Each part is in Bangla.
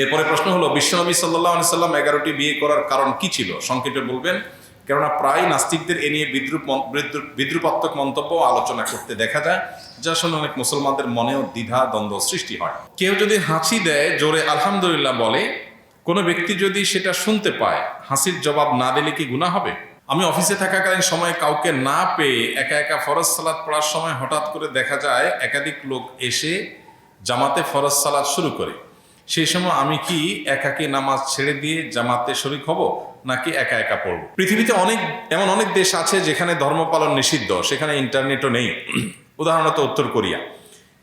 এরপরে প্রশ্ন হলো বিশ্বনবী সাল্লাহ সাল্লাম এগারোটি বিয়ে করার কারণ কি ছিল? সংক্ষেপে বলবেন, কেননা প্রায় নাস্তিকদের এ নিয়ে বিদ্রুপ বিদ্রুপ- বিদ্রুপাত্মক মন্তব্য আলোচনা করতে দেখা যায়, যা শুনে অনেক মুসলমানদের মনেও দ্বিধা দ্বন্দ্ব সৃষ্টি হয়। কেউ যদি হাঁচি দেয়, জোরে আলহামদুলিল্লাহ বলে, কোনো ব্যক্তি যদি সেটা শুনতে পায়, হাসির জবাব না দিলে কি গুণা হবে? আমি অফিসে থাকাকালীন সময় কাউকে না পেয়ে একা একা ফরজ সালাদ পড়ার সময় হঠাৎ করে দেখা যায়, একাধিক লোক এসে জামাতে ফরজ সালাদ শুরু করে। সেই সময় আমি কি একাকে নামাজ ছেড়ে দিয়ে জামাতে শরিক হব নাকি একা একা পড়ব? পৃথিবীতে অনেক, এমন অনেক দেশ আছে যেখানে ধর্ম পালন নিষিদ্ধ, সেখানে ইন্টারনেটও নেই। উদাহরণত উত্তর কোরিয়া।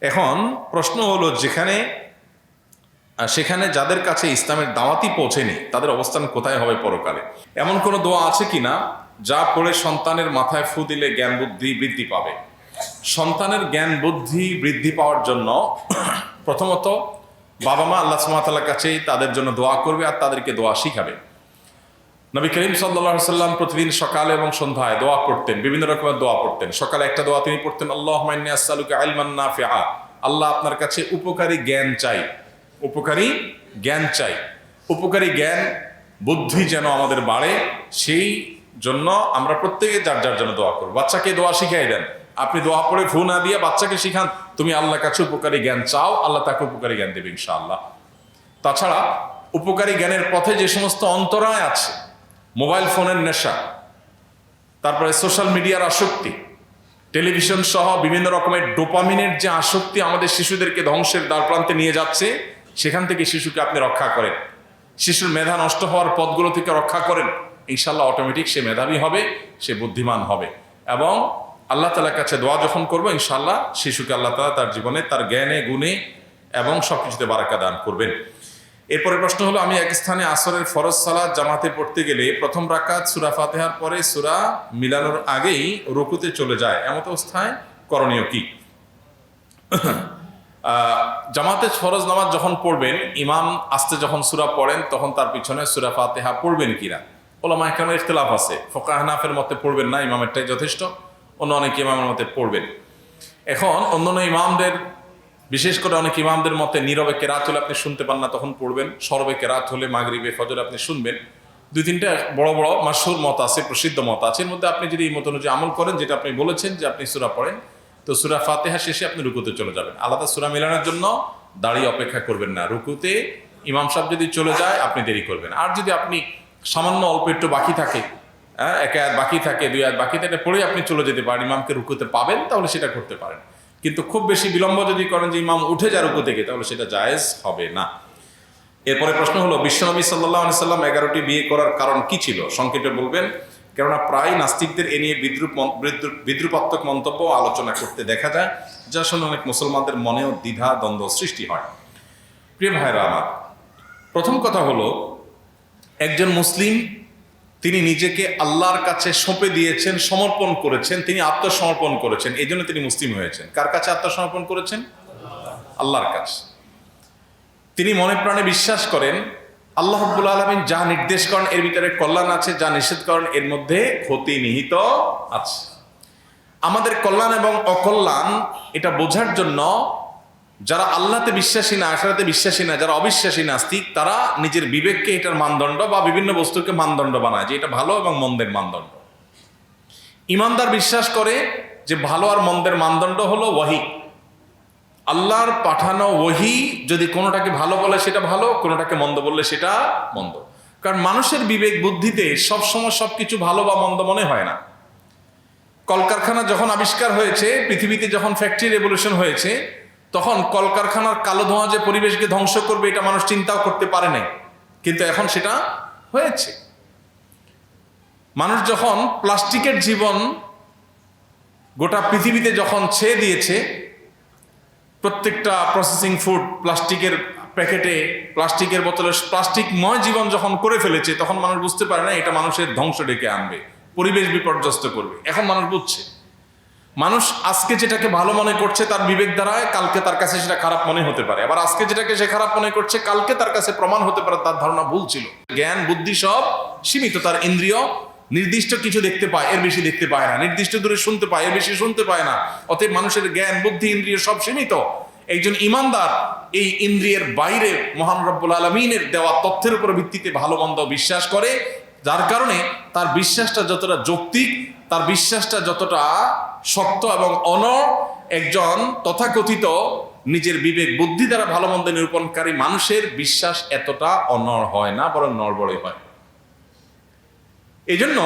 এখন প্রশ্ন হলো, যেখানে সেখানে যাদের কাছে ইসলামের দাওয়াতি পৌঁছেনি, তাদের অবস্থান কোথায় হবে পরকালে? এমন কোনো দোয়া আছে কি না যা পড়ে সন্তানের মাথায় ফু দিলে জ্ঞান বুদ্ধি বৃদ্ধি পাবে? সন্তানের জ্ঞান বুদ্ধি বৃদ্ধি পাওয়ার জন্য প্রথমত বাবা মা আল্লাহ সুমাতালার কাছেই তাদের জন্য দোয়া করবে আর তাদেরকে দোয়া শিখাবে। নবী করিম সাল্লাহ সাল্লাম প্রতিদিন সকালে এবং সন্ধ্যায় দোয়া পড়তেন, বিভিন্ন রকমের দোয়া পড়তেন। সকালে একটা দোয়া তিনি পড়তেন আল্লাহ মান্নাসালুকে আলমান নাফিআ। আল্লাহ আপনার কাছে উপকারী জ্ঞান চাই, উপকারী জ্ঞান চাই। উপকারী জ্ঞান, বুদ্ধি যেন আমাদের বাড়ে, সেই জন্য আমরা প্রত্যেকে যার যার জন্য দোয়া করব। বাচ্চাকে দোয়া শিখাই দেন। আপনি দোয়া পড়ে ফু না দিয়ে বাচ্চাকে শিখান তুমি আল্লাহর কাছে উপকারী জ্ঞান চাও, আল্লাহ তাকে উপকারী জ্ঞান দেবে ইনশাআল্লাহ। তাছাড়া উপকারী জ্ঞানের পথে যে সমস্ত অন্তরায় আছে, মোবাইল ফোনের নেশা, তারপরে সোশ্যাল মিডিয়ার আসক্তি, টেলিভিশন সহ বিভিন্ন রকমের ডোপামিনের যে আসক্তি আমাদের শিশুদেরকে ধ্বংসের দ্বার প্রান্তে নিয়ে যাচ্ছে, সেখান থেকে শিশুকে আপনি রক্ষা করেন। শিশুর মেধা নষ্ট হওয়ার পথগুলো থেকে রক্ষা করেন। ইনশাল্লাহ অটোমেটিক সে মেধাবী হবে, সে বুদ্ধিমান হবে। এবং আল্লাহ তালার কাছে দোয়া যখন করব ইনশাল্লাহ শিশুকে আল্লাহ তালা তার জীবনে তার জ্ঞানে, গুণে এবং সব কিছুতে বারাকা দান করবেন। এরপরে প্রশ্ন হলো, আমি এক স্থানে আসরের ফরজ সালাদ জামাতে পড়তে গেলে প্রথম রাকাত সুরা ফাতেহার পরে সুরা মিলানোর আগেই রুকুতে চলে যায়, এমত অবস্থায় করণীয় কি? জামাতে ফরজ নামাজ যখন পড়বেন, ইমাম আস্তে যখন সুরা পড়েন, তখন তার পিছনে সুরা ফাতেহা পড়বেন কিনা? ওলামা এখানে ইখতলাফ আছে ফোকা হানাফের মতে পড়বেন না, ইমামেরটাই যথেষ্ট। অন্য অনেক ইমামের মতে পড়বেন। এখন অন্যান্য ইমামদের, বিশেষ করে অনেক ইমামদের মতে নীরবে কেরাত হলে আপনি শুনতে পান না, তখন পড়বেন। সরবে কেরাত হলে মাগরিবে ফজর আপনি শুনবেন। দুই তিনটা বড় বড় মাসুর মত আছে, প্রসিদ্ধ মত আছে। এর মধ্যে আপনি যদি এই মত অনুযায়ী আমল করেন, যেটা আপনি বলেছেন যে আপনি সুরা পড়েন, তো সুরা ফাতেহা শেষে আপনি রুকুতে চলে যাবেন। আলাদা সুরা মেলানোর জন্য দাঁড়িয়ে অপেক্ষা করবেন না। রুকুতে ইমাম সাহেব যদি চলে যায়, আপনি দেরি করবেন। আর যদি আপনি সামান্য অল্প একটু বাকি থাকে হ্যাঁ এক আয়াত বাকি থাকে, দুই আয়াত বাকি থাকে, পড়ে আপনি চলে যেতে পারেন, ইমামকে রুকুতে পাবেন, তাহলে সেটা করতে পারেন। কিন্তু খুব বেশি বিলম্ব যদি করেন যে ইমাম উঠে যায় রুকু থেকে, তাহলে সেটা জায়েজ হবে না। এরপরে প্রশ্ন হলো, বিশ্বনবী সাল্লাহ সাল্লাম এগারোটি বিয়ে করার কারণ কি ছিল? সংক্ষেপে বলবেন, কেননা প্রায় নাস্তিকদের এ নিয়ে বিদ্রুপ বিদ্রুপাত্মক মন্তব্য আলোচনা করতে দেখা যায়, যা শুনে অনেক মুসলমানদের মনেও দ্বিধা, দ্বন্দ্ব সৃষ্টি হয়। প্রিয় ভাইরা আমার, প্রথম কথা হলো, একজন মুসলিম তিনি নিজেকে আল্লাহর কাছে সঁপে দিয়েছেন, সমর্পণ করেছেন, তিনি আত্মসমর্পণ করেছেন। এই জন্য তিনি মুসলিম হয়েছেন। কার কাছে আত্মসমর্পণ করেছেন? আল্লাহর কাছে। তিনি মনে প্রাণে বিশ্বাস করেন, আল্লাহ রব্বুল আলমিন যা নির্দেশ করেন এর ভিতরে কল্যাণ আছে, যা নিষেধ করেন এর মধ্যে ক্ষতি নিহিত আছে। আমাদের কল্যাণ এবং অকল্যাণ এটা বোঝার জন্য যারা আল্লাহতে বিশ্বাসী না, আখেরাতে বিশ্বাসী না, যারা অবিশ্বাসী নাস্তিক, তারা নিজের বিবেককে এটার মানদণ্ড বা বিভিন্ন বস্তুকে মানদণ্ড বানায় যে এটা ভালো এবং মন্দের মানদণ্ড। ইমানদার বিশ্বাস করে যে ভালো আর মন্দের মানদণ্ড হলো ওয়াহি। আল্লাহর পাঠানো ওহি যদি কোনোটাকে ভালো বলে সেটা ভালো, কোনোটাকে মন্দ বললে সেটা মন্দ। কারণ মানুষের বিবেক বুদ্ধিতে সবসময় সব কিছু ভালো বা মন্দ মনে হয় না। কলকারখানা যখন আবিষ্কার হয়েছে, পৃথিবীতে যখন ফ্যাক্টরি রেভলিউশন হয়েছে তখন কলকারখানার কালো ধোঁয়া যে পরিবেশকে ধ্বংস করবে, এটা মানুষ চিন্তাও করতে পারে নাই। কিন্তু এখন সেটা হয়েছে। মানুষ যখন প্লাস্টিকের জীবন গোটা পৃথিবীতে যখন ছেয়ে দিয়েছে, প্রত্যেকটা প্রসেসিং ফুড প্লাস্টিকের প্যাকেটে, প্লাস্টিকের বোতলে, প্লাস্টিকময় জীবন যখন করে ফেলেছে, তখন মানুষ বুঝতে পারে না এটা মানুষের ধ্বংস ডেকে আনবে, পরিবেশ বিপর্যস্ত করবে। এখন মানুষ বুঝছে। মানুষ আজকে যেটাকে ভালো মনে করছে তার বিবেক দ্বারায় কালকে তার কাছে সেটা খারাপ মনে হতে পারে। আবার আজকে যেটাকে সে খারাপ মনে করছে, কালকে তার কাছে প্রমাণ হতে পারে, তার ধারণা ভুল ছিল। জ্ঞান, বুদ্ধি সব সীমিত, তার ইন্দ্রিয় নির্দিষ্ট কিছু দেখতে পায়, এর বেশি দেখতে পায় না। নির্দিষ্ট দূরে শুনতে পায়, এর বেশি শুনতে পায় না। অতএব মানুষের জ্ঞান, বুদ্ধি, ইন্দ্রিয় সব সীমিত। একজন ইমানদার এই ইন্দ্রিয়ের বাইরে মহান রব্বুল আলমিনের দেওয়া তথ্যের উপর ভিত্তিতে ভালো, মন্দ বিশ্বাস করে, যার কারণে তার বিশ্বাসটা যতটা যৌক্তিক, তার বিশ্বাসটা যতটা শক্ত এবং অন একজন তথাকথিত নিজের বিবেক, বুদ্ধি দ্বারা ভালো মন্দ নিরূপণকারী মানুষের বিশ্বাস এতটা অনড় হয় না, বরং নড়বড়ে হয়। এই জন্য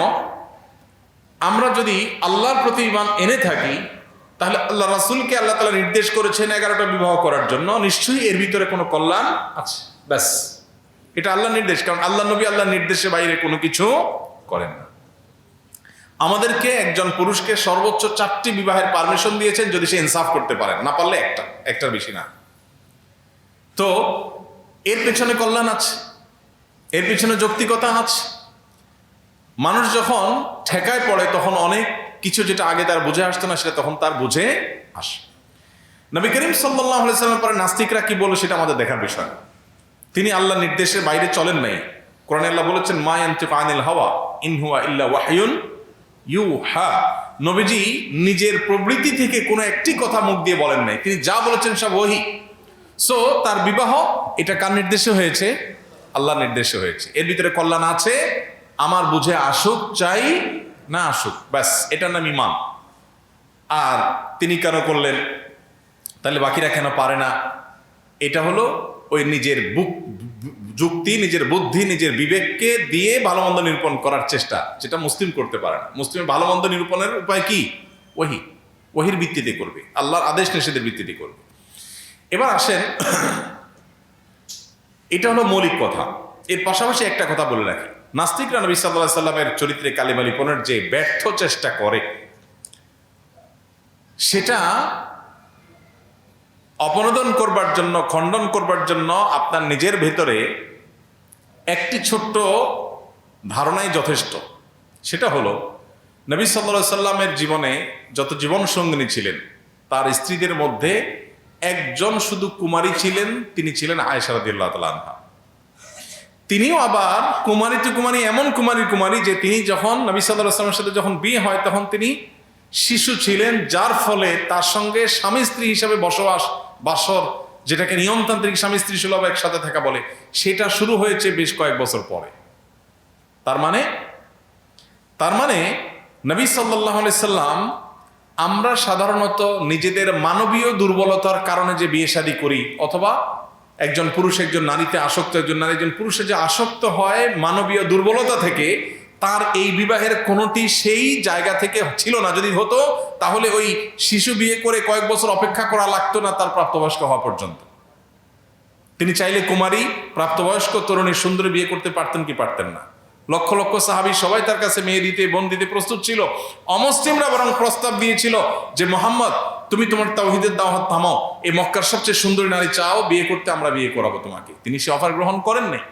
আমরা যদি আল্লাহর প্রতি ইমান এনে থাকি, তাহলে আল্লাহ রাসুলকে আল্লাহ তালা নির্দেশ করেছেন এগারোটা বিবাহ করার জন্য। নিশ্চয়ই এর ভিতরে কোনো কল্যাণ আছে। ব্যাস। এটা আল্লাহ নির্দেশ, কারণ আল্লাহ নবী আল্লাহ নির্দেশে বাইরে কোনো কিছু করেন না। আমাদেরকে একজন পুরুষকে সর্বোচ্চ চারটি বিবাহের পারমিশন দিয়েছেন যদি সে ইনসাফ করতে পারেন না পারলে একটা, একটার বেশি না। তো এর পেছনে কল্যাণ আছে, এর পেছনে যৌক্তিকতা আছে। মানুষ যখন ঠেকায় পড়ে, তখন অনেক কিছু যেটা আগে তার বুঝে আসতো না, সেটা তখন তার বুঝে আসে। নবী করিম সাল্লাহ পরে নাস্তিকরা কি বলে, সেটা আমাদের দেখার বিষয়। তিনি আল্লাহ নির্দেশের বাইরে চলেন নাই। কোরআন আল্লাহ বলেছেন, মা ইয়ান্তিকু আনিল হাওয়া ইনহুয়া ইল্লা ওয়াহিয়ুন ইউ হা নবীজি নিজের প্রবৃত্তি থেকে কোনো একটি কথা মুখ দিয়ে বলেন নাই। তিনি যা বলেছেন সব ওহি। সো তার বিবাহ, এটা কার নির্দেশে হয়েছে? আল্লাহ নির্দেশে হয়েছে। এর ভিতরে কল্যাণ আছে, আমার বুঝে আসুক, চাই, না আসুক। ব্যাস, এটার নাম ইমান আর তিনি কেন করলেন? তাহলে বাকিরা কেন পারে না? এটা হলো ওই নিজের বুক যুক্তি, নিজের বুদ্ধি, নিজের বিবেককে দিয়ে ভালো মন্দ নিরূপণ করার চেষ্টা, যেটা মুসলিম করতে পারে না। মুসলিম ভালো মন্দ নিরূপণের উপায় কি? ওহি। ওহির ভিত্তিতে করবে। আল্লাহর আদেশ নিষেধের ভিত্তিতে করবে। এবার আসেন, এটা হলো মৌলিক কথা। এর পাশাপাশি একটা কথা বলে রাখি। নাস্তিকরা নবী সাল্লাহ সাল্লামের চরিত্রে কালিমালিপনের যে ব্যর্থ চেষ্টা করে, সেটা অপনোদন করবার জন্য, খণ্ডন করবার জন্য আপনার নিজের ভেতরে একটি ছোট্ট ধারণাই যথেষ্ট। সেটা হলো, নবী সাল্লা সাল্লামের জীবনে যত জীবন সঙ্গিনী ছিলেন, তার স্ত্রীদের মধ্যে একজন শুধু কুমারী ছিলেন, তিনি ছিলেন আয়সারদুল্লাহ তালহা তিনিও আবার কুমারী টু কুমারী, এমন কুমারী কুমারী যে তিনি যখন নবী সাল্লাহ আসলামের সাথে যখন বিয়ে হয়, তখন তিনি শিশু ছিলেন, যার ফলে তার সঙ্গে স্বামী স্ত্রী হিসাবে বসবাস বাসর, যেটাকে নিয়মতান্ত্রিক স্বামী স্ত্রী সুলভ একসাথে থাকা বলে, সেটা শুরু হয়েছে বেশ কয়েক বছর পরে। তার মানে তার মানে নবী সাল্লাহ সাল্লাম আমরা সাধারণত নিজেদের মানবীয় দুর্বলতার কারণে যে বিয়ে শাদী করি, অথবা একজন পুরুষ একজন নারীতে আসক্ত, একজন নারী একজন পুরুষে যে আসক্ত হয় মানবীয় দুর্বলতা থেকে তার এই বিবাহের কোনোটি সেই জায়গা থেকে ছিল না। যদি হতো, তাহলে ওই শিশু বিয়ে করে কয়েক বছর অপেক্ষা করা লাগতো না তার প্রাপ্তবয়স্ক হওয়া পর্যন্ত। তিনি চাইলে কুমারী, প্রাপ্তবয়স্ক, তরুণী, সুন্দরী বিয়ে করতে পারতেন কি পারতেন না। লক্ষ লক্ষ সাহাবি সবাই তার কাছে মেয়ে দিতে, বোন দিতে প্রস্তুত ছিল। অমুসলিমরা বরং প্রস্তাব দিয়েছিল যে, মোহাম্মদ, তুমি তোমার তাওহিদের দাওয়াত থামাও। এই মক্কার সবচেয়ে সুন্দরী নারী চাও, বিয়ে করতে আমরা বিয়ে করাবো তোমাকে। তিনি সে অফার গ্রহণ করেন নাই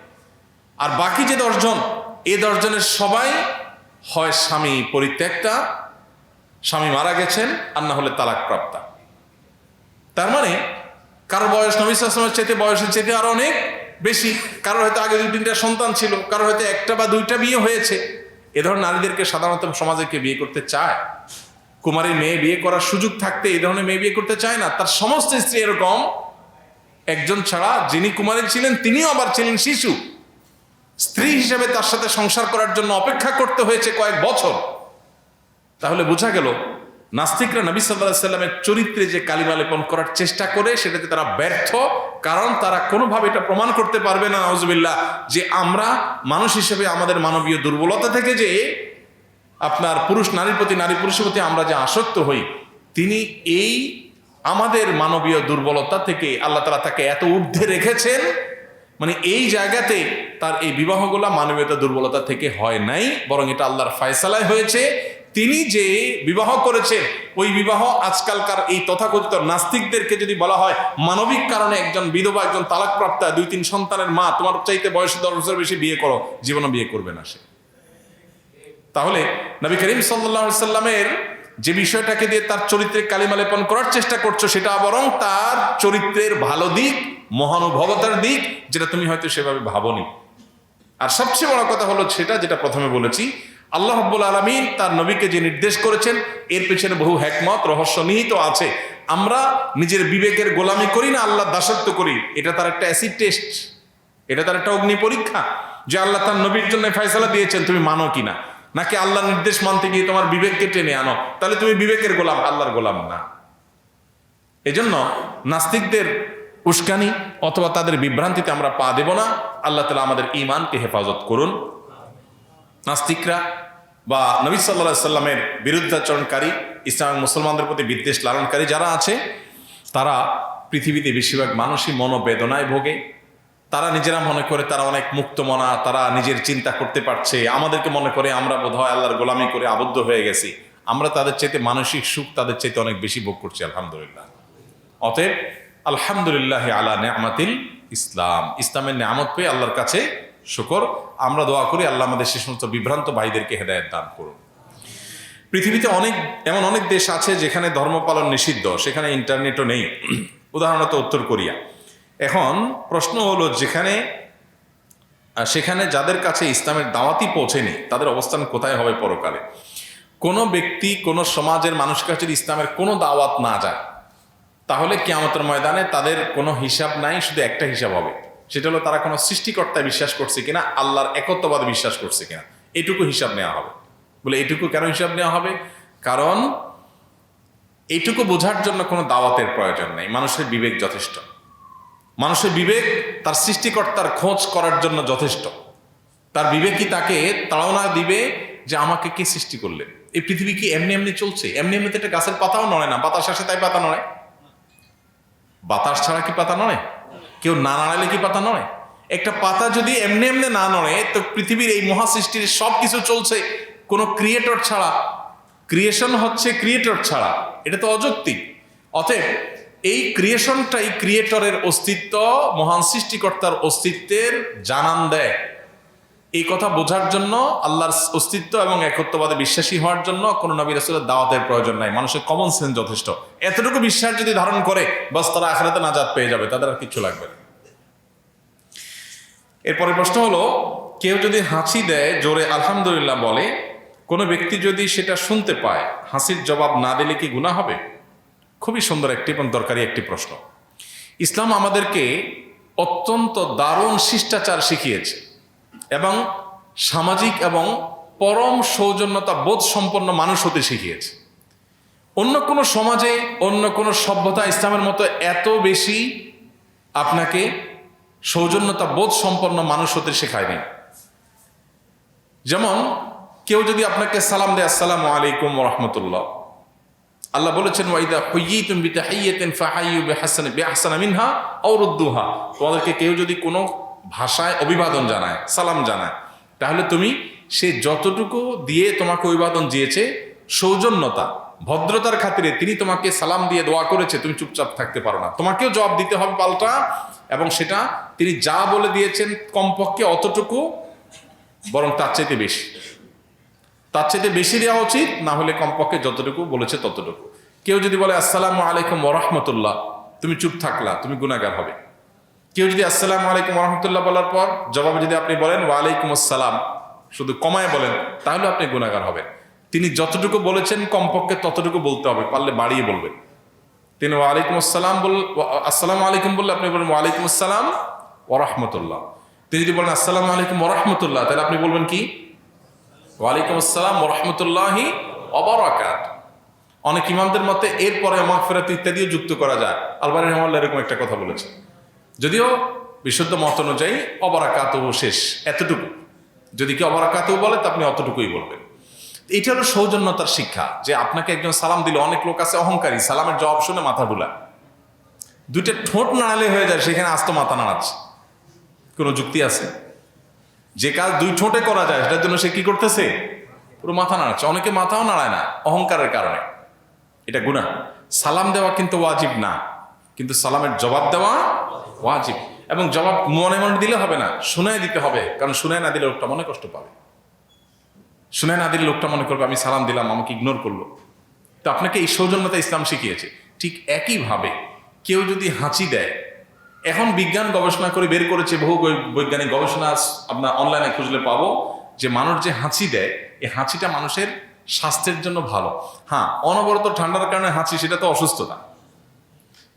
আর বাকি যে দশজন এ দশজনের সবাই হয় স্বামী পরিত্যক্তা, স্বামী মারা গেছেন আর না হলে তালাক প্রাপ্তা তার মানে কারও বয়স নবিস আসলামের চাইতে বয়সের চাইতে আরও অনেক বেশি। কারোর হয়তো আগে দুই, তিনটা সন্তান ছিল, কারোর হয়তো একটা বা দুইটা বিয়ে হয়েছে। এ ধরনের নারীদেরকে সাধারণত সমাজে কে বিয়ে করতে চায়। কুমারী মেয়ে বিয়ে করার সুযোগ থাকতে এই ধরনের মেয়ে বিয়ে করতে চায় না। তার সমস্ত স্ত্রী এরকম। একজন ছাড়া যিনি কুমারী ছিলেন, তিনিও আবার ছিলেন শিশু। স্ত্রী হিসেবে তার সাথে সংসার করার জন্য অপেক্ষা করতে হয়েছে কয়েক বছর। তাহলে বোঝা গেল, নাস্তিকরা নবী সাল্লাহ সাল্লামের চরিত্রে যে কালিমা লেপন করার চেষ্টা করে, সেটাতে তারা ব্যর্থ, কারণ তারা কোনোভাবে এটা প্রমাণ করতে পারবে না নজবিল্লা যে আমরা মানুষ হিসেবে আমাদের মানবীয় দুর্বলতা থেকে যে আপনার পুরুষ নারীর প্রতি, নারী পুরুষের প্রতি আমরা যে আসক্ত হই, তিনি এই আমাদের মানবীয় দুর্বলতা থেকে আল্লাহ তালা তাকে এত ঊর্ধ্বে রেখেছেন মানে এই জায়গাতে তার এই বিবাহগুলা মানবীয়তা দুর্বলতা থেকে হয় নাই, বরং এটা আল্লাহর ফায়সালায় হয়েছে। তিনি যে বিবাহ করেছেন, ওই বিবাহ আজকালকার এই তথাকথিত নাস্তিকদেরকে যদি বলা হয়, মানবিক কারণে একজন বিধবা, একজন তালাকপ্রাপ্তা, দুই, তিন সন্তানের মা, তোমার চাইতে বয়স দশ বছর বেশি বিয়ে করো, জীবনে বিয়ে করবে না সে। তাহলে নবী করিম সাল্লা সাল্লামের যে বিষয়টাকে দিয়ে তার চরিত্রে কালিমা লেপন করার চেষ্টা করছ, সেটা বরং তার চরিত্রের ভালো দিক মহানুভবতার দিক যেটা তুমি হয়তো সেভাবে ভাবনি। আর সবচেয়ে বড় কথা হলো সেটা যেটা প্রথমে বলেছি, আল্লাহ রব্বুল আলমিন তার নবীকে যে নির্দেশ করেছেন, এর পেছনে বহু হ্যাকমত রহস্য নিহিত আছে। আমরা নিজের বিবেকের গোলামি করি না, আল্লাহ দাসত্ব করি। এটা তার একটা অ্যাসিড টেস্ট এটা তার একটা অগ্নি পরীক্ষা যে আল্লাহ তার নবীর জন্য ফয়সালা দিয়েছেন, তুমি মানো কিনা? নাকি আল্লাহ নির্দেশ মানতে গিয়ে তোমার বিবেককে টেনে আনো? তাহলে তুমি বিবেকের গোলাম, আল্লাহর গোলাম না। এজন্য নাস্তিকদের উস্কানি অথবা তাদের বিভ্রান্তিতে আমরা পা দেব না। আল্লাহ তালা আমাদের ইমানকে হেফাজত করুন। নাস্তিকরা বা নবী সাল্লা সাল্লামের বিরুদ্ধাচরণকারী, ইসলাম মুসলমানদের প্রতি বিদ্বেষ লালনকারী যারা আছে, তারা পৃথিবীতে বেশিরভাগ মানুষই মনোবেদনায় ভোগে। তারা নিজেরা মনে করে তারা অনেক মুক্ত মনা তারা নিজের চিন্তা করতে পারছে। আমাদেরকে মনে করে আমরা বোধহয় আল্লাহর গোলামি করে আবদ্ধ হয়ে গেছি। আমরা তাদের চাইতে মানসিক সুখ তাদের চাইতে অনেক বেশি ভোগ করছি, আলহামদুলিল্লাহ। অতএব আলহামদুলিল্লাহ আলা নেয়ামাতিল ইসলাম। ইসলামের নেয়ামত পেয়ে আল্লাহর কাছে শুকর। আমরা দোয়া করি আল্লাহ আমাদের সে সমস্ত বিভ্রান্ত ভাইদেরকে হেদায়ত দান করুন। পৃথিবীতে অনেক, এমন অনেক দেশ আছে যেখানে ধর্ম পালন নিষিদ্ধ, সেখানে ইন্টারনেটও নেই। উদাহরণত উত্তর কোরিয়া। এখন প্রশ্ন হলো যেখানে সেখানে যাদের কাছে ইসলামের দাওয়াতি পৌঁছেনি, তাদের অবস্থান কোথায় হবে পরকালে? কোনো ব্যক্তি, কোনো সমাজের মানুষের কাছে ইসলামের কোনো দাওয়াত না যায় তাহলে কিয়ামতের ময়দানে তাদের কোনো হিসাব নাই, শুধু একটা হিসাব হবে। সেটা হলো তারা কোনো সৃষ্টিকর্তায় বিশ্বাস করছে কিনা, আল্লাহর একত্ববাদ বিশ্বাস করছে কিনা। এটুকু হিসাব নেওয়া হবে। বলে এটুকু কেন হিসাব নেওয়া হবে? কারণ এইটুকু বোঝার জন্য কোনো দাওয়াতের প্রয়োজন নেই। মানুষের বিবেক যথেষ্ট। মানুষের বিবেক তার সৃষ্টিকর্তার খোঁজ করার জন্য যথেষ্ট। তার বিবেকই তাকে তাড়না দিবে যে আমাকে কে সৃষ্টি করলে। এই পৃথিবী কি এমনি এমনি চলছে? এমনি এমনিতে একটা গাছের পাতাও নড়ে না। বাতাস আসে তাই পাতা নড়ে। বাতাস ছাড়া কি পাতা নড়ে? কেউ না নাড়ালে কি পাতা নড়ে? একটা পাতা যদি এমনি এমনি না নড়ে, তো পৃথিবীর এই মহাসৃষ্টির সব কিছু চলছে কোনো ক্রিয়েটর ছাড়া। ক্রিয়েশন হচ্ছে ক্রিয়েটর ছাড়া। এটা তো অযৌক্তিক। অতএব এই ক্রিয়েশনটাই ক্রিয়েটরের অস্তিত্ব, মহান সৃষ্টিকর্তার অস্তিত্বের জানান দেয়। এই কথা বোঝার জন্য আল্লাহর অস্তিত্ব এবং একত্ববাদে বিশ্বাসী হওয়ার জন্য কোনো নবী রাসুলের দাওয়াতের প্রয়োজন নাই। মানুষের কমন সেন্স যথেষ্ট। এতটুকু বিশ্বাস যদি ধারণ করে, বাস তারা আখেরাতে নাজাদ পেয়ে যাবে, তাদের আর কিচ্ছু লাগবে না। এরপরে প্রশ্ন হলো, কেউ যদি হাসি দেয়, জোরে আলহামদুলিল্লাহ বলে, কোনো ব্যক্তি যদি সেটা শুনতে পায়, হাসির জবাব না দিলে কি গুণা হবে? খুবই সুন্দর একটি এবং দরকারি একটি প্রশ্ন। ইসলাম আমাদেরকে অত্যন্ত দারুণ শিষ্টাচার শিখিয়েছে। এবং সামাজিক এবং পরম সৌজন্যতা বোধ সম্পন্ন মানুষ হতে শিখিয়েছে। অন্য কোনো সমাজে, অন্য কোনো সভ্যতা ইসলামের মতো এত বেশি আপনাকে সৌজন্যতা বোধ সম্পন্ন মানুষ হতে শেখায়নি। যেমন কেউ যদি আপনাকে সালাম দেয়, আসসালামু আলাইকুম রহমতুল্লাহ। আল্লাহ বলেছেন ওয়াইদা হুইয়িতুম বিআহসানা মিনহা আও রুদ্দুহা। তোমাদেরকে কেউ যদি কোনো ভাষায় অভিবাদন জানায়, সালাম জানায়। তাহলে তুমি সে যতটুকু দিয়ে তোমাকে অভিবাদন দিয়েছে, সৌজন্যতা, ভদ্রতার খাতিরে তিনি তোমাকে সালাম দিয়ে দোয়া করেছে, তুমি চুপচাপ থাকতে পারো না। তোমাকেও জবাব দিতে হবে পাল্টা, এবং সেটা তিনি যা বলে দিয়েছেন কমপক্ষে অতটুকু, বরং তার চাইতে বেশি। তার চাইতে বেশি দেওয়া উচিত, না হলে কমপক্ষে যতটুকু বলেছে ততটুকু। কেউ যদি বলে, আসসালামু আলাইকুম ওরহমতুল্লাহ তুমি চুপ থাকলা, তুমি গুণাগার হবে। কেউ যদি আসসালাম আলাইকুম ওরহমতুল্লাহ বলার পর জবাবে যদি আপনি বলেন ওয়ালাইকুম আসসালাম, শুধু কমায় বলেন, তাহলে আপনি গুণাগার হবেন। তিনি যতটুকু বলেছেন কমপক্ষে ততটুকু বলতে হবে, পারলে বাড়িয়ে বলবেন। তিনি ওয়ালাইকুম আসসালাম বল আসসালামু আলাইকুম বললে আপনি বলবেন ওয়ালাইকুম আসসালাম ওরহমতুল্লাহ তিনি যদি বলেন আসসালামু আলাইকুম ওরহমতুল্লাহ তাহলে আপনি বলবেন কি? ওয়ালাইকুম আসসালাম রহমতুল্লাহি অবরাকাত অনেক ইমামদের মতে এরপরে মাগফিরাত ইত্যাদিও যুক্ত করা যায়। আলবানি রহমাল্লাহ এরকম একটা কথা বলেছে যদিও বিশুদ্ধ মত অনুযায়ী অবরাকাত শেষ, এতটুকু। যদি কি অবরাকাত বলে, তা আপনি অতটুকুই বলবেন। এটা হলো সৌজন্যতার শিক্ষা, যে আপনাকে একজন সালাম দিলে, অনেক লোক আছে অহংকারী, সালামের জবাব শুনে মাথা বুলা দুইটা ঠোঁট নাড়ালে হয়ে যায়, সেখানে আস্ত মাথা নাড়াচ্ছে। কোনো যুক্তি আছে? যে কাজ দুই ঠোঁটে করা যায়, সেটার জন্য সে কি করতেছে? পুরো মাথা নাড়াচ্ছে। অনেকে মাথাও নাড়ায় না, অহংকারের কারণে। এটা গুণা সালাম দেওয়া কিন্তু ওয়াজিব না। কিন্তু সালামের জবাব দেওয়া ওয়াজিব। এবং জবাব মনে মনে দিলে হবে না শুনায় দিতে হবে। কারণ শুনায় না দিলে লোকটা মনে কষ্ট পাবে। শুনায় না দিলে লোকটা মনে করবে, আমি সালাম দিলাম, আমাকে ইগনোর করল। তো আপনাকে এই সৌজন্যতা ইসলাম শিখিয়েছে। ঠিক একইভাবে কেউ যদি হাঁচি দেয়, এখন বিজ্ঞান গবেষণা করে বের করেছে, বহু বৈজ্ঞানিক গবেষণা আপনার অনলাইনে খুঁজলে পাবো যে মানুষ যে হাঁচি দেয় এই হাঁচিটা মানুষের স্বাস্থ্যের জন্য ভালো। হ্যাঁ অনবরত ঠান্ডার কারণে হাঁচি, সেটা তো অসুস্থতা।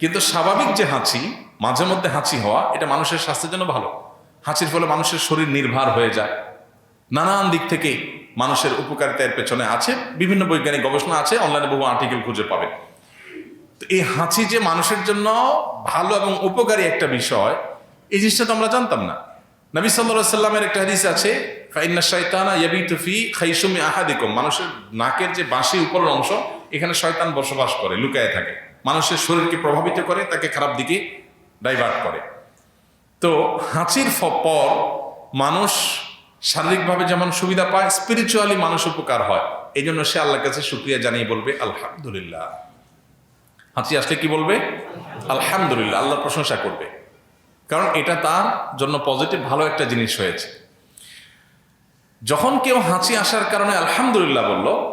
কিন্তু স্বাভাবিক যে হাঁচি, মাঝে মধ্যে হাঁচি হওয়া, এটা মানুষের স্বাস্থ্যের জন্য ভালো। হাঁচির ফলে মানুষের শরীর নির্ভার হয়ে যায়। নানান দিক থেকে মানুষের উপকারিতার পেছনে আছে, বিভিন্ন বৈজ্ঞানিক গবেষণা আছে অনলাইনে বহু আর্টিকেল খুঁজে পাবেন তো এই হাঁচি যে মানুষের জন্য ভালো এবং উপকারী একটা বিষয়, এই জিনিসটা তো আমরা জানতাম না। নবী সাল্লাহ সাল্লামের একটা হাদিস আছে, ফাইন্না শয়তানা ইয়াবিতু ফি খাইসুমি আহাদিকুম। মানুষের নাকের যে বাঁশি উপরের অংশ, এখানে শয়তান বসবাস করে, লুকায় থাকে। মানুষের শরীরকে প্রভাবিত করে, তাকে খারাপ দিকে ডাইভার্ট করে। তো হাঁচির পর মানুষ শারীরিকভাবে যেমন সুবিধা পায় স্পিরিচুয়ালি মানুষ উপকার হয়। এই জন্য সে আল্লাহর কাছে শুক্রিয়া জানিয়ে বলবে, আলহামদুলিল্লাহ। হাঁচি আসলে কি বলবে? আলহামদুলিল্লাহ। আল্লাহর প্রশংসা করবে। কারণ এটা তার জন্য পজিটিভ ভালো একটা জিনিস হয়েছে। যখন কেউ হাঁচি আসার কারণে আলহামদুলিল্লাহ বলল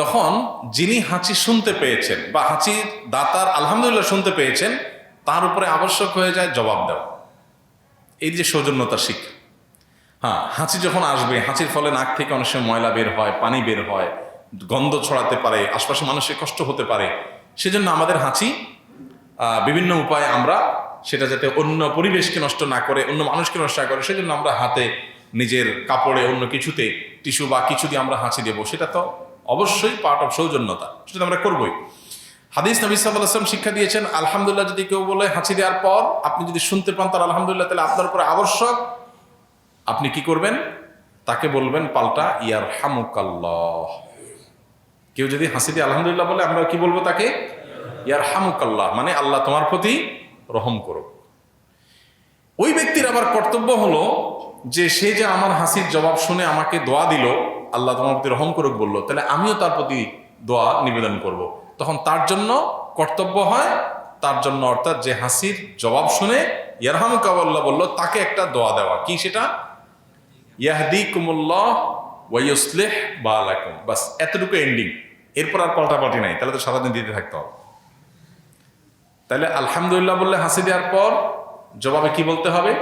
তখন যিনি হাঁচি শুনতে পেয়েছেন বা হাঁচির দাতার আলহামদুলিল্লাহ শুনতে পেয়েছেন, তার উপরে আবশ্যক হয়ে যায় জবাব দেওয়া। এই যে সৌজন্যতা শিক্ষা। হ্যাঁ হাঁচি যখন আসবে, হাঁচির ফলে নাক থেকে অনেক সময় ময়লা বের হয়, পানি বের হয়, গন্ধ ছড়াতে পারে, আশপাশে মানুষের কষ্ট হতে পারে, সেজন্য আমাদের হাঁচি বিভিন্ন উপায়ে আমরা সেটা যাতে অন্য পরিবেশকে নষ্ট না করে, অন্য মানুষকে নষ্ট না করে, সেজন্য আমরা হাতে নিজের কাপড়ে অন্য কিছুতে টিস্যু বা কিছু দিয়ে আমরা হাঁচি দেবো। সেটা তো অবশ্যই পার্ট অফ সৌজন্যতা, সেটা আমরা করবোই। হাদিস নবী সাল্লাহ আসলাম শিক্ষা দিয়েছেন, আলহামদুলিল্লাহ, যদি কেউ বলে হাঁচি দেওয়ার পর আপনি যদি শুনতে পান তার আলহামদুলিল্লাহ, তাহলে আপনার উপরে আবশ্যক, আপনি কি করবেন? তাকে বলবেন, পাল্টা ইয়ার হামুকাল্লাহ কেউ যদি হাসি দিয়ে আলহামদুলিল্লাহ বলে, আমরা কি বলব তাকে? ইয়ার হামুকাল্লাহ মানে আল্লাহ তোমার প্রতি রহম করো ওই ব্যক্তির আবার কর্তব্য হলো যে, সে যে আমার হাসির জবাব শুনে আমাকে দোয়া দিল আল্লাহ তোমার প্রতি রহম করুক বলল, তাহলে আমিও তার প্রতি দোয়া নিবেদন করব। তখন তার জন্য কর্তব্য হয়, তার জন্য অর্থাৎ যে হাসির জবাব শুনে ইয়ারহাম ইয়ারহামুকাবাল্লাহ বলল, তাকে একটা দোয়া দেওয়া। কি সেটা? ইয়াহদি কুমুল্লাহ ওয়াইসলেহ বা আলাকুম বাস, এতটুকু এন্ডিং এরপর আর পাল্টাপাল্টি নাই, তাহলে তো সারাদিন দিতে থাকতে হবে। তাহলে আলহামদুলিল্লাহ বললে হাসি দেওয়ার পর জবাবে কি বলতে হবে?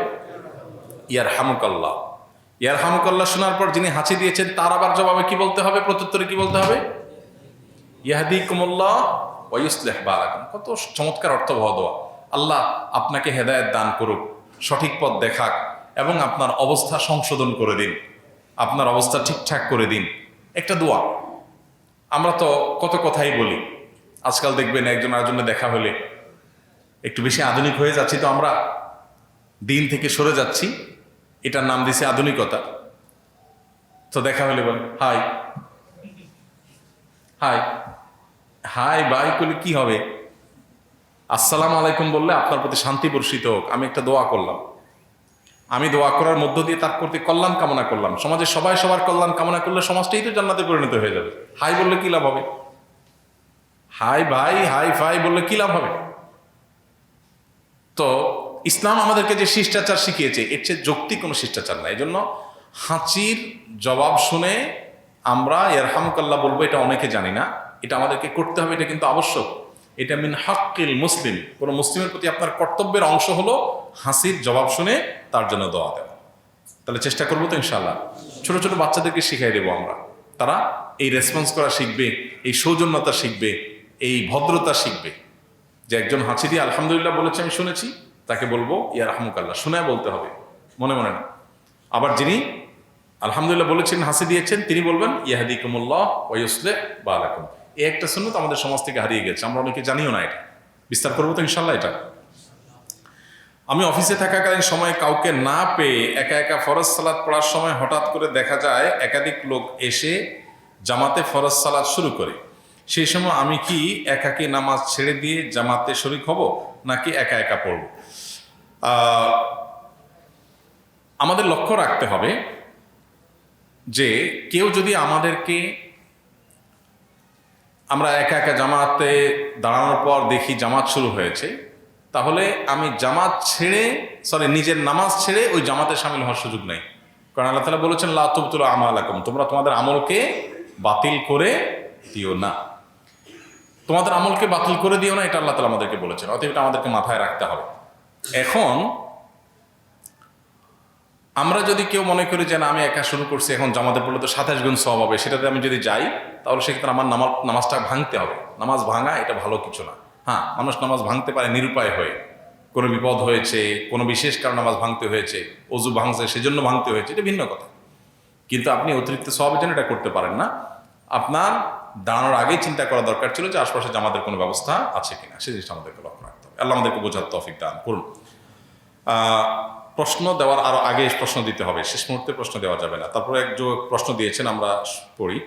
ইয়ার হামুকাল্লাহ ইয়ার হামুকাল্লাহ শোনার পর যিনি হাসি দিয়েছেন, তার আবার জবাবে কি বলতে হবে? প্রত্যুত্তরে কি বলতে হবে? ইয়াহাদি কুমুল্লাহ ওয়ুসলেহ বালাকুম কত চমৎকার অর্থবহ দোয়া। আল্লাহ আপনাকে হেদায়েত দান করুক, সঠিক পথ দেখাক এবং আপনার অবস্থা সংশোধন করে দিন। আপনার অবস্থা ঠিকঠাক করে দিন। একটা দোয়া। আমরা তো কত কথাই বলি। আজকাল দেখবেন একজন আরেকজনের দেখা হলে একটু বেশি আধুনিক হয়ে যাচ্ছি, তো আমরা দিন থেকে সরে যাচ্ছি। এটার নাম দিছে আধুনিকতা। তো দেখা হলে বলেন হাই। হাই। হাই বাই করলে কি হবে? আসসালাম আলাইকুম বললে আপনার প্রতি শান্তি বর্ষিত হোক, আমি একটা দোয়া করলাম। আমি দোয়া করার মধ্য দিয়ে তার প্রতি কল্যাণ কামনা করলাম। সমাজে সবাই সবার কল্যাণ কামনা করলে সমাজটাই তো জান্নাতে পরিণত হয়ে যাবে। হাই বললে কি লাভ হবে? হাই ভাই, হাই ফাই বললে কি লাভ হবে? তো ইসলাম আমাদেরকে যে শিষ্টাচার শিখিয়েছে, এর চেয়ে যৌক্তিক কোনো শিষ্টাচার নাই। এই জন্য হাঁচির জবাব শুনে আমরা এরহামকাল্লা বলব, এটা অনেকে জানি না, এটা আমাদেরকে করতে হবে, এটা কিন্তু আবশ্যক। এটা মিন হাক্কিল মুসলিম, কোনো মুসলিমের প্রতি আপনার কর্তব্যের অংশ হলো হাসির জবাব শুনে তার জন্য দোয়া দেওয়া। তাহলে চেষ্টা করব তো ইনশাল্লাহ ছোট ছোট বাচ্চাদেরকে শিখাই দেবো আমরা। তারা এই রেসপন্স করা শিখবে, এই সৌজন্যতা শিখবে, এই ভদ্রতা শিখবে। যে একজন হাঁচি দিয়ে আলহামদুলিল্লাহ বলেছে, আমি শুনেছি। তাকে বলব, ইয়া রহমুকাল্লাহ, শুনে বলতে হবে। মনে মনে না। আবার যিনি আলহামদুলিল্লাহ বলেছেন, হাসি দিয়েছেন, তিনি বলবেন ইয়াহাদি কুমুল্লাহ ওয়ুসলে বা আলাকুম এই একটা সুন্নত আমাদের সমাজ থেকে হারিয়ে গেছে। আমরা অনেকে জানিও না এটা। বিস্তার করব তো ইনশাল্লাহ এটা। আমি অফিসে থাকাকালীন সময় কাউকে না পেয়ে একা একা ফরজ সালাদ পড়ার সময় হঠাৎ করে দেখা যায়, একাধিক লোক এসে জামাতে ফরজ সালাদ শুরু করে। সেই সময় আমি কি একাকে নামাজ ছেড়ে দিয়ে জামাতে শরিক হব, নাকি একা একা পড়ব? আমাদের লক্ষ্য রাখতে হবে যে কেউ যদি আমাদেরকে আমরা একা একা জামাতে দাঁড়ানোর পর দেখি জামাত শুরু হয়েছে, তাহলে আমি জামাত ছেড়ে সরি নিজের নামাজ ছেড়ে ওই জামাতে সামিল হওয়ার সুযোগ নেই। কারণ আল্লাহ তালা বলেছেন লাতুবতুল আমালাকুম। তোমরা তোমাদের আমলকে বাতিল করে দিও না। তোমাদের আমলকে বাতিল করে দিও না, এটা আল্লাহ তালা আমাদেরকে বলেছেন। অতএব এটা আমাদেরকে মাথায় রাখতে হবে। এখন আমরা যদি কেউ মনে করি যে না, আমি একা শুরু করছি, এখন জামাতে পড়লে তো সাতাশ গুণ সব হবে, সেটাতে আমি যদি যাই, তাহলে সেক্ষেত্রে আমার নামাজ, নামাজটা ভাঙতে হবে। নামাজ ভাঙা এটা ভালো কিছু না। হ্যাঁ মানুষ নামাজ ভাঙতে পারে নিরুপায় হয়ে। কোনো বিপদ হয়েছে, কোনো বিশেষ কারণে নামাজ ভাঙতে হয়েছে, অজু ভাঙছে, সেজন্য ভাঙতে হয়েছে, এটা ভিন্ন কথা। কিন্তু আপনি অতিরিক্ত সবের জন্য এটা করতে পারেন না। আপনার দাঁড়ানোর আগেই চিন্তা করা দরকার ছিল যে আশপাশে জামাতের কোনো ব্যবস্থা আছে কিনা, সে জিনিসটা আমাদেরকে লক্ষ্য রাখতে আল্লাহ আমাদেরকে বোঝার তফিক দান করুন। প্রশ্ন দেওয়ার আরও আগে প্রশ্ন দিতে হবে। শেষ মুহূর্তে প্রশ্ন দেওয়া যাবে না। তারপরে একজন প্রশ্ন দিয়েছেন, আমরা পড়ি।